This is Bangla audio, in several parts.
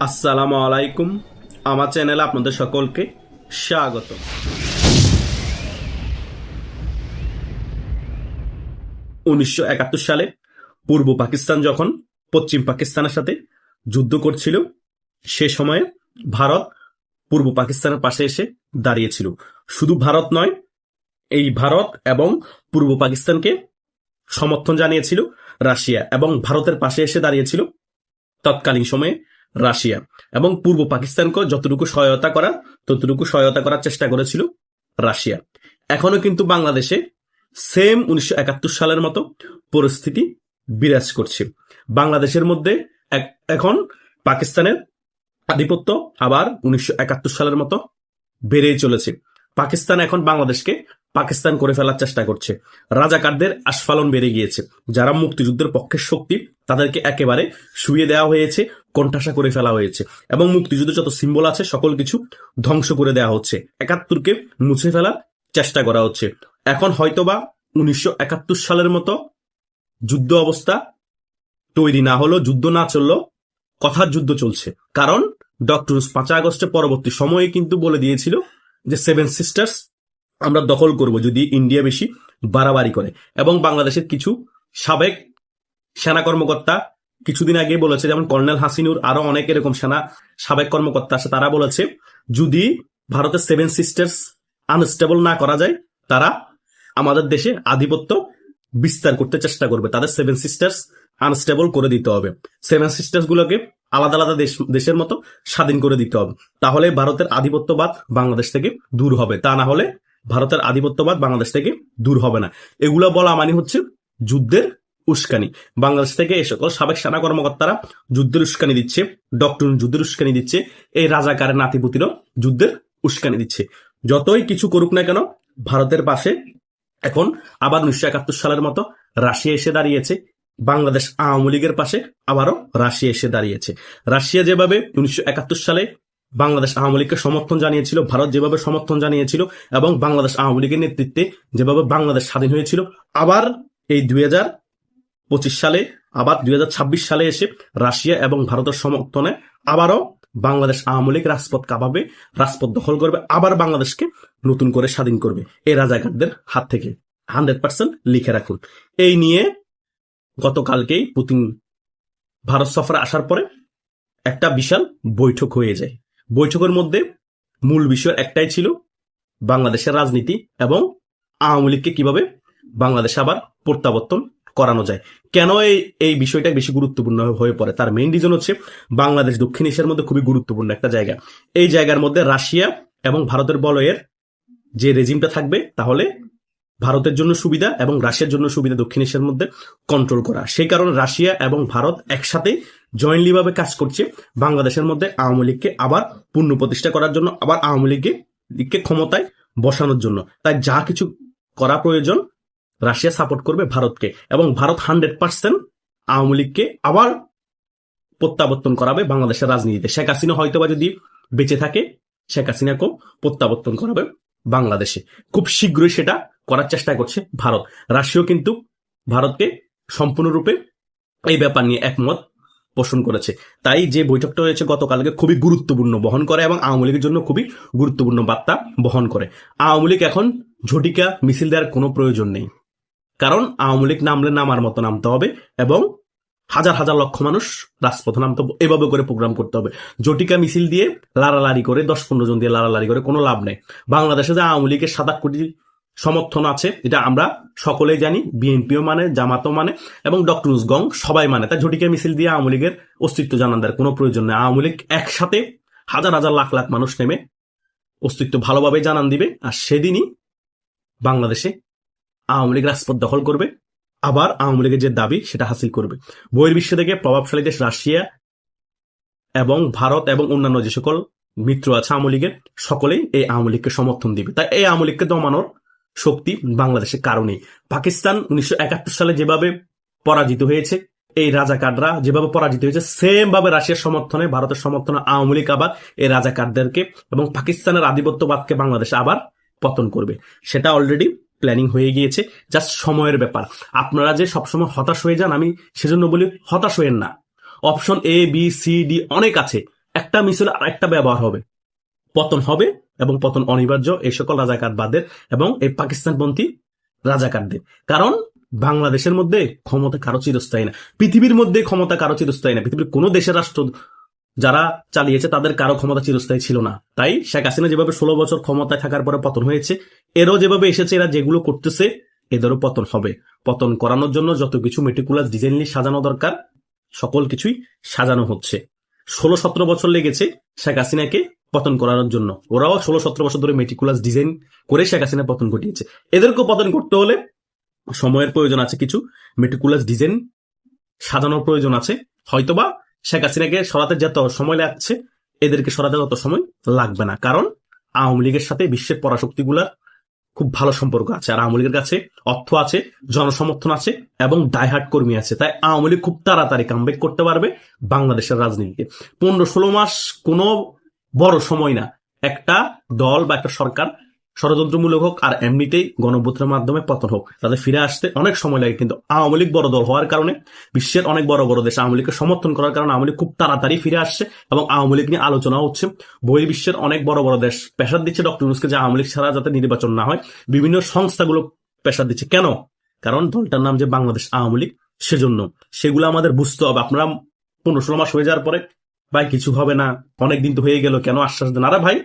আসসালামু আলাইকুম। আমার চ্যানেলে আপনাদের সকলকে স্বাগত। উনিশশো একাত্তর সালে পূর্ব পাকিস্তান যখন পশ্চিম পাকিস্তানের সাথে যুদ্ধ করছিল, সে সময়ে ভারত পূর্ব পাকিস্তানের পাশে এসে দাঁড়িয়েছিল। শুধু ভারত নয়, এই ভারত এবং পূর্ব পাকিস্তানকে সমর্থন জানিয়েছিল রাশিয়া এবং ভারতের পাশে এসে দাঁড়িয়েছিল। তৎকালীন সময়ে রাশিয়া। এবং পূর্ব পাকিস্তানকে যতটুকু সহায়তা করা, ততটুকু সহায়তা করার চেষ্টা করেছিল রাশিয়া। এখনও কিন্তু বাংলাদেশে সেম উনিশশো একাত্তর সালের মতো পরিস্থিতি বিরাজ করছে। বাংলাদেশের মধ্যে এখন পাকিস্তানের আধিপত্য আবার উনিশশো একাত্তর সালের মতো বেড়েই চলেছে। পাকিস্তান এখন বাংলাদেশকে পাকিস্তান করে ফেলার চেষ্টা করছে। রাজাকারদের আস্ফালন বেড়ে গিয়েছে। যারা মুক্তিযুদ্ধের পক্ষের শক্তি, তাদেরকে একেবারে শুয়ে দেওয়া হয়েছে, কণ্ঠাসা করে ফেলা হয়েছে। এবং মুক্তিযুদ্ধের যত সিম্বল আছে, সকল কিছু ধ্বংস করে দেওয়া হচ্ছে। একাত্তরকে মুছে ফেলার চেষ্টা করা হচ্ছে। এখন হয়তোবা উনিশশো একাত্তর সালের মতো যুদ্ধ অবস্থা তৈরি না হলো যুদ্ধ না চলল কথার যুদ্ধ চলছে। কারণ ডক্টর পাঁচই আগস্টের পরবর্তী সময়ে কিন্তু বলে দিয়েছিল যে, সেভেন সিস্টার্স আমরা দখল করব যদি ইন্ডিয়া বেশি বাড়াবাড়ি করে। এবং বাংলাদেশের কিছু সাবেক সেনা কর্মকর্তা কিছুদিন আগে বলেছে, যেমন কর্নেল হাসিনুর আরও অনেক এরকম সেনা সাবেক কর্মকর্তা আছে, তারা বলেছে যদি ভারতের সেভেন সিস্টার্স আনস্টেবল না করা যায়, তারা আমাদের দেশে আধিপত্য বিস্তার করতে চেষ্টা করবে। তাদের সেভেন সিস্টার্স আনস্টেবল করে দিতে হবে। সেভেন সিস্টার্স গুলোকে আলাদা আলাদা দেশ, দেশের মতো স্বাধীন করে দিতে হবে। তাহলে ভারতের আধিপত্যবাদ বাংলাদেশ থেকে দূর হবে। তা না হলে ভারতের আধিপত্যবাদ বাংলাদেশ থেকে দূর হবে না। এগুলো বলা মানে হচ্ছে যুদ্ধের উস্কানি। বাংলাদেশ থেকে এই সকল সাবেক সেনা কর্মকর্তারা যুদ্ধের উস্কানি দিচ্ছে ডক্টর যুদ্ধের উস্কানি দিচ্ছে, এই রাজাকারের নাতিপুতিরও যুদ্ধের উস্কানি দিচ্ছে। যতই কিছু করুক না কেন, ভারতের পাশে এখন আবার উনিশশো একাত্তর সালের মতো রাশিয়া এসে দাঁড়িয়েছে। বাংলাদেশ আওয়ামী লীগের পাশে আবারও রাশিয়া এসে দাঁড়িয়েছে। রাশিয়া যেভাবে উনিশশো একাত্তর সালে বাংলাদেশ আওয়ামী লীগকে সমর্থন জানিয়েছিল, ভারত যেভাবে সমর্থন জানিয়েছিল এবং বাংলাদেশ আওয়ামী লীগের নেতৃত্বে যেভাবে বাংলাদেশ স্বাধীন হয়েছিল, আবার এই দুই হাজার পঁচিশ সালে, আবার দুই হাজার ছাব্বিশ সালে এসে রাশিয়া এবং ভারতের সমর্থনে আবারও বাংলাদেশ আওয়ামী লীগ রাজপথ কাঁপাবে, রাজপথ দখল করবে, আবার বাংলাদেশকে নতুন করে স্বাধীন করবে। এই রাজাকারদের হাত থেকে হান্ড্রেড পার্সেন্ট লিখে রাখুন। এই নিয়ে গতকালকেই পুতিন ভারত সফরে আসার পরে একটা বিশাল বৈঠক হয়ে যায়। বৈঠকের মধ্যে মূল বিষয় একটাই ছিল বাংলাদেশের রাজনীতি এবং আওয়ামী লীগকে কীভাবে বাংলাদেশে আবার প্রত্যাবর্তন করানো যায়। কেন এই এই বিষয়টা বেশি গুরুত্বপূর্ণ হয়ে পড়ে? তার মেইন রিজন হচ্ছে বাংলাদেশ দক্ষিণ এশিয়ার মধ্যে খুবই গুরুত্বপূর্ণ একটা জায়গা। এই জায়গার মধ্যে রাশিয়া এবং ভারতের বলয়ের যে রেজিমটা থাকবে, তাহলে ভারতের জন্য সুবিধা এবং রাশিয়ার জন্য সুবিধা দক্ষিণ এশিয়ার মধ্যে কন্ট্রোল করা। সেই কারণে রাশিয়া এবং ভারত একসাথে জয়েন্টলি ভাবে কাজ করছে, বাংলাদেশের মধ্যে আওয়ামী লীগকে আবার পূর্ণ প্রতিষ্ঠা করার জন্য, আবার আওয়ামী লীগকে লীগকে ক্ষমতায় বসানোর জন্য। তাই যা কিছু করা প্রয়োজন, রাশিয়া সাপোর্ট করবে ভারতকে এবং ভারত হান্ড্রেড পার্সেন্ট আওয়ামী লীগকে আবার প্রত্যাবর্তন করাবে বাংলাদেশের রাজনীতিতে। শেখ হাসিনা হয়তোবা যদি বেঁচে থাকে, শেখ হাসিনাকেও প্রত্যাবর্তন করাবে বাংলাদেশে। খুব শীঘ্রই সেটা করার চেষ্টা করছে ভারত। রাশিয়াও কিন্তু ভারতকে সম্পূর্ণরূপে এই ব্যাপার নিয়ে একমত। পোষণ করেছে। তাই যে বৈঠকটা হয়েছে গতকালকে খুবই গুরুত্বপূর্ণ বহন করে এবং আওয়ামী লীগের জন্য খুবই গুরুত্বপূর্ণ বার্তা বহন করে। আওয়ামী লীগ এখন ঝটিকা মিছিল দেওয়ার কোনো প্রয়োজন নেই। কারণ আওয়ামী লীগ নামলে নামার মতো নামতে হবে এবং হাজার হাজার লক্ষ মানুষ রাজপথে নামতে এভাবে করে প্রোগ্রাম করতে হবে। জটিকা মিছিল দিয়ে লাড়ালাড়ি করে, দশ পনেরো জন দিয়ে লাড়ালাড়ি করে কোনো লাভ নেই। বাংলাদেশে যে আওয়ামী লীগের সাত আট কোটি সমর্থন আছে, এটা আমরা সকলেই জানি, বিএনপিও মানে জামাতও মানে এবং ডক্টর গং সবাই মানে। তাই ঝটিকা মিছিল দিয়ে আওয়ামী লীগের অস্তিত্ব জানান দেওয়ার কোনো প্রয়োজন নেই। আওয়ামী লীগ একসাথে হাজার হাজার লাখ লাখ মানুষ নেমে অস্তিত্ব ভালোভাবে জানান দিবে, আর সেদিনই বাংলাদেশে আওয়ামী লীগ রাজপথ দখল করবে, আবার আওয়ামী লীগের যে দাবি সেটা হাসিল করবে। বহির্বিশ্ব থেকে প্রভাবশালী দেশ রাশিয়া এবং ভারত এবং অন্যান্য যে সকল মিত্র আছে আওয়ামী লীগের, সকলেই এই আওয়ামী লীগকে সমর্থন দিবে। তাই এই আওয়ামী লীগকে দমানোর শক্তি বাংলাদেশের কারণেই। পাকিস্তান উনিশশো একাত্তর সালে যেভাবে পরাজিত হয়েছে, এই রাজাকাররা যেভাবে পরাজিত হয়েছে সেম ভাবে রাশিয়ার সমর্থনে, ভারতের সমর্থনে আওয়ামী লীগ আবার এই রাজাকারদেরকে এবং পাকিস্তানের আধিপত্যবাদকে বাংলাদেশে আবার পতন করবে। সেটা অলরেডি প্ল্যানিং হয়ে গিয়েছে জাস্ট সময়ের ব্যাপার। আপনারা যে সবসময় হতাশ হয়ে যান, আমি সেজন্য বলি হতাশ হইয়েন না। Option A B C D অনেক আছে। একটা মিছিল আর একটা ব্যবহার হবে। পতন হবে এবং পতন অনিবার্য এই সকল রাজাকারবাদের এবং এই পাকিস্তানপন্থী রাজাকারদের। কারণ বাংলাদেশের মধ্যে ক্ষমতা কারও চিরস্থায়ী না। পৃথিবীর মধ্যে ক্ষমতা কারও চিরস্থায়ী না। পৃথিবীর কোনো দেশের রাষ্ট্র যারা চালিয়েছে তাদের কারও ক্ষমতা চিরস্থায়ী ছিল না। তাই শেখ হাসিনা যেভাবে ষোলো বছর ক্ষমতায় থাকার পরে পতন হয়েছে, এরও যেভাবে এসেছে, এরা যেগুলো করতেছে, এদেরও পতন হবে। পতন করানোর জন্য যত কিছু মেটিকুলাস ডিজাইনলি সাজানো দরকার, সকল কিছুই সাজানো হচ্ছে। ষোলো সতেরো বছর লেগেছে শেখ হাসিনাকে পতন করানোর জন্য। ওরাও ষোলো সতেরো বছর ধরে মেটিকুলাস ডিজাইন করে শেখ হাসিনা পতন ঘটিয়েছে। এদেরকেও পতন করতে হলে সময়ের প্রয়োজন আছে কিছু মেটিকুলাস ডিজাইন সাজানোর প্রয়োজন আছে। হয়তোবা শেখ হাসিনাকে সরাতে যত সময় লাগছে, এদেরকে সরাতে তত সময় লাগবে না। কারণ আওয়ামী লীগের সাথে বিশ্বের পরাশক্তিগুলা খুব ভালো সম্পর্ক আছে। আর আওয়ামী লীগের কাছে অর্থ আছে, জনসমর্থন আছে এবং ডাইহার্ট কর্মী আছে। তাই আওয়ামী লীগ খুব তাড়াতাড়ি কামব্যাক করতে পারবে বাংলাদেশের রাজনীতিতে। পনেরো ষোলো মাস কোনো বড় সময় না। একটা দল বা একটা সরকার ষড়যন্ত্রমূলক হোক আর এমনিতেই গণভোটের মাধ্যমে পতন হোক তাদের ফিরে আসতে অনেক সময় লাগে। কিন্তু আওয়ামী লীগ বড় দল হওয়ার কারণে, বিশ্বের অনেক বড় বড় দেশ আওয়ামী লীগকে সমর্থন করার কারণে আওয়ামী লীগ খুব তাড়াতাড়ি ফিরে আসছে এবং আওয়ামী লীগ নিয়ে আলোচনা হচ্ছে। বই বিশ্বের অনেক বড় বড় দেশ প্রেশার দিচ্ছে ডক্টর ইউনুসকে যে আওয়ামী লীগ ছাড়া যাতে নির্বাচন না হয়। বিভিন্ন সংস্থাগুলো প্রেশার দিচ্ছে। কেন? কারণ দলটার নাম যে বাংলাদেশ আওয়ামী লীগ, সেজন্য। সেগুলো আমাদের বুঝতে হবে। আপনারা পনেরো ষোলো মাস হয়ে যাওয়ার পরে ভাই, কিছু হবে না। অনেক দিন তো হয়ে গেল, কেন আশ্বাস দেন? আরে ভাই,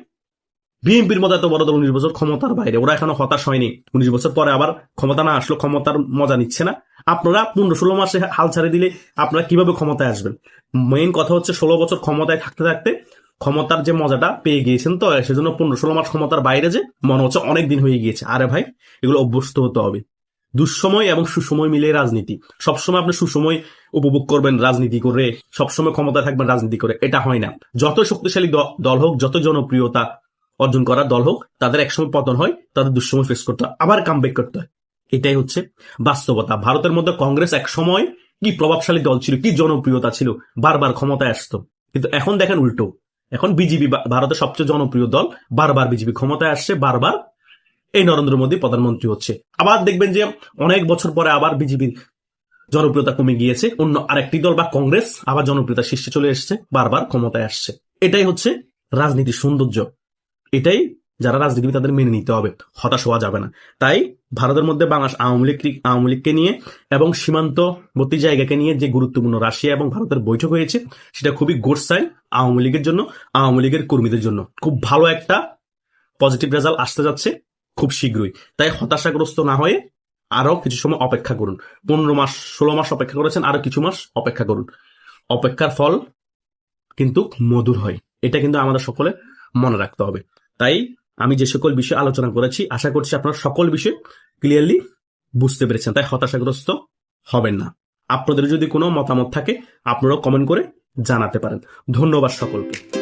বিএনপির মতো এত বড় দল উনিশ বছর ক্ষমতার বাইরে, ওরা এখনও হতাশ হয়নি। উনিশ বছর পরে আবার ক্ষমতা না আসলো ক্ষমতার মজা নিচ্ছে না। আপনারা পনেরো ষোলো মাসে হাল ছাড়ে দিলে আপনারা কীভাবে ক্ষমতায় আসবেন? মেইন কথা হচ্ছে ষোলো বছর ক্ষমতায় থাকতে থাকতে ক্ষমতার যে মজাটা পেয়ে গিয়েছেন তো, সেজন্য পনেরো ষোলো মাস ক্ষমতার বাইরে যে মনে হচ্ছে অনেক দিন হয়ে গিয়েছে। আরে ভাই, এগুলো অভ্যস্ত হতে হবে। দুঃসময় এবং সুসময় মিলে রাজনীতি। সবসময় আপনি সুসময় উপভোগ করবেন রাজনীতি করে, সবসময় ক্ষমতা থাকবেন রাজনীতি করে, এটা হয় না। যত শক্তিশালী দল হোক, যত জনপ্রিয়তা অর্জন করা দল হোক, তাদের একসময় পতন হয়, তাদের দুঃসময় ফেস করতে হয়, আবার কাম করতে হয়। এটাই হচ্ছে বাস্তবতা। ভারতের মধ্যে কংগ্রেস এক সময় কি প্রভাবশালী দল ছিল, কি জনপ্রিয়তা ছিল, বারবার ক্ষমতায় আসতো। কিন্তু এখন দেখেন উল্টো। এখন বিজেপি ভারতের সবচেয়ে জনপ্রিয় দল বারবার বিজেপি ক্ষমতায় আসছে, বারবার এই নরেন্দ্র মোদী প্রধানমন্ত্রী হচ্ছে। আবার দেখবেন যে অনেক বছর পরে আবার বিজেপির জনপ্রিয়তা কমে গিয়েছে। অন্য আরেকটি দল বা কংগ্রেস আবার জনপ্রিয়তা শীর্ষে চলে এসেছে, বারবার ক্ষমতায় আসছে। এটাই হচ্ছে রাজনীতির সৌন্দর্য। এটাই যারা রাজনীতিবিদ তাদের মেনে নিতে হবে। হতাশ হওয়া যাবে না। তাই ভারতের মধ্যে বাংলাদেশ আওয়ামী লীগ আওয়ামী লীগকে নিয়ে এবং সীমান্তবর্তী জায়গাকে নিয়ে যে গুরুত্বপূর্ণ রাশিয়া এবং ভারতের বৈঠক হয়েছে, সেটা খুবই গুড সাইন আওয়ামী লীগের জন্য, আওয়ামী লীগের কর্মীদের জন্য। খুব ভালো একটা পজিটিভ রেজাল্ট আসতে যাচ্ছে। খুব শীঘ্রই। তাই হতাশাগ্রস্ত না হয়ে আরও কিছু সময় অপেক্ষা করুন। পনেরো মাস, ষোলো মাস অপেক্ষা করেছেন আরও কিছু মাস অপেক্ষা করুন। অপেক্ষার ফল কিন্তু মধুর হয়। এটা কিন্তু আমাদের সকলে মনে রাখতে হবে। তাই আমি যে সকল বিষয়ে আলোচনা করেছি, আশা করছি আপনারা সকল বিষয় ক্লিয়ারলি বুঝতে পেরেছেন। তাই হতাশাগ্রস্ত হবেন না। আপনাদের যদি কোনো মতামত থাকে, আপনারাও কমেন্ট করে জানাতে পারেন। ধন্যবাদ সকলকে।